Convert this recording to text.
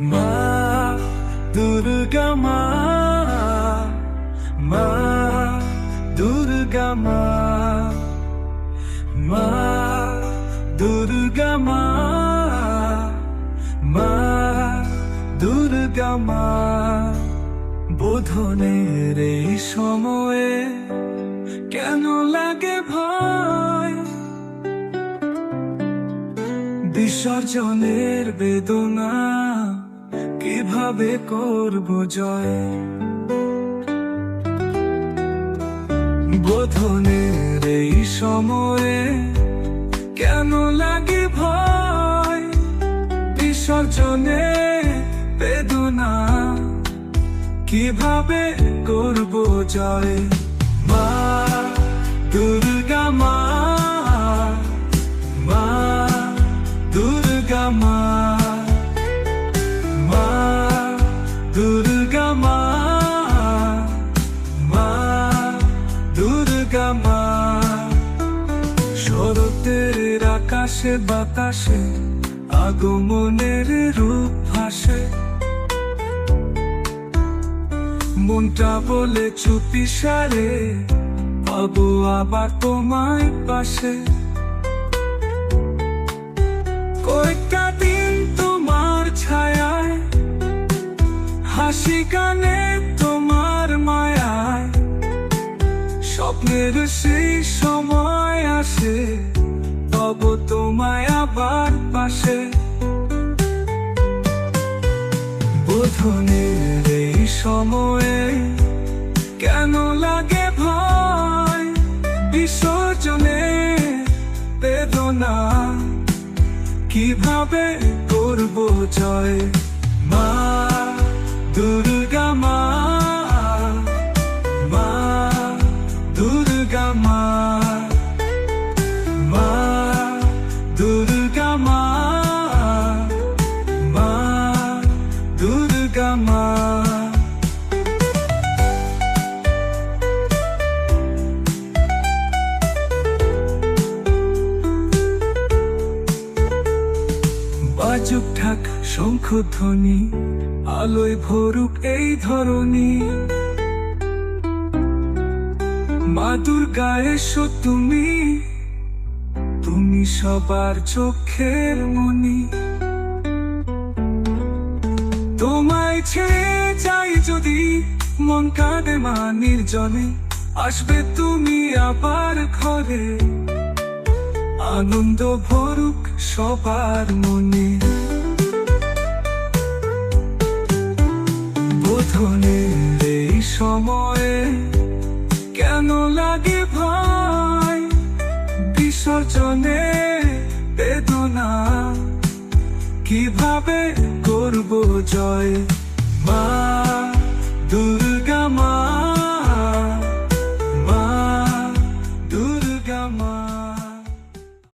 মা দুর্গা মা মা মা মা মা মা বোধনের সময়ে কেন লাগে ভয় বিসর্জনের বেদনা কীভাবে করব জয়? বোধনের এই সময়ে কেন লাগে ভয়? বিসর্জনে বেদনা, কীভাবে করব জয়? মা, দুর্গা মা মা, দুর্গা মা। শরতের আকাশে, বাতাসে, আগমনের রূপ ভাসে। মনটা বলে চুপি সারে, পাবো আবার তোমায় পাশে। কয়েকটা দিন তোমার ছায়ায়, হাসি গানে তোমার মায়ায়। স্বপ্নের সেই বোধনের এই সময়ে কেন লাগে ভয়? বিসর্জনে বেদনা। কীভাবে করব জয়? মা, দুর্গা মা মা, দুর্গা মা মা, দুর্গা মা। বাজুক ঠাক শঙ্খ ধ্বনি আলোয় ভরুক এই ধরনী মা দুর্গা এসো তুমি তুমি সবার চোখের মনি তোমায় ছেড়ে যাই যদি মন কাঁদে মা নির্জনে, আসবে তুমি আবার ঘরে। আনন্দ ভরুক সবার মনে। বোধনের এই সময়ে কেন লাগে ভয়? বিসর্জনে বেদনা। কীভাবে করব জয়?